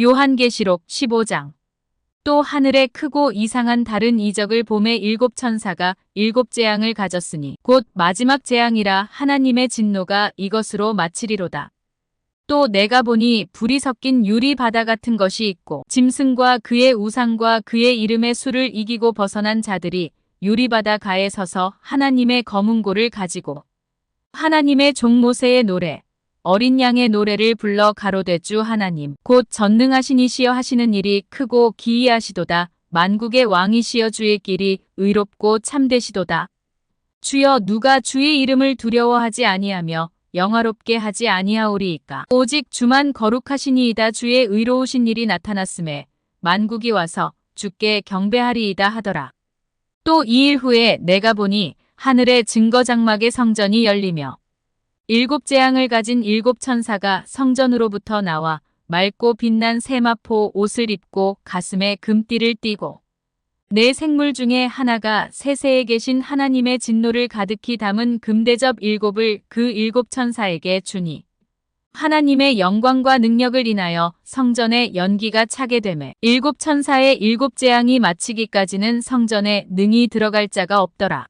요한계시록 15장 또 하늘에 크고 이상한 다른 이적을 봄의 일곱 천사가 일곱 재앙을 가졌으니 곧 마지막 재앙이라 하나님의 진노가 이것으로 마치리로다. 또 내가 보니 불이 섞인 유리 바다 같은 것이 있고 짐승과 그의 우상과 그의 이름의 수를 이기고 벗어난 자들이 유리 바다 가에 서서 하나님의 검은 고를 가지고 하나님의 종 모세의 노래 어린 양의 노래를 불러 가로되 주 하나님. 곧 전능하신 이시여 하시는 일이 크고 기이하시도다. 만국의 왕이시여 주의 길이 의롭고 참되시도다. 주여 누가 주의 이름을 두려워하지 아니하며 영화롭게 하지 아니하오리이까? 오직 주만 거룩하시니이다. 주의 의로우신 일이 나타났음에 만국이 와서 주께 경배하리이다 하더라. 또 이 일 후에 내가 보니 하늘의 증거 장막의 성전이 열리며 일곱 재앙을 가진 일곱 천사가 성전으로부터 나와 맑고 빛난 세마포 옷을 입고 가슴에 금띠를 띠고 네 생물 중에 하나가 세세에 계신 하나님의 진노를 가득히 담은 금대접 일곱을 그 일곱 천사에게 주니 하나님의 영광과 능력을 인하여 성전에 연기가 차게 되매 일곱 천사의 일곱 재앙이 마치기까지는 성전에 능히 들어갈 자가 없더라.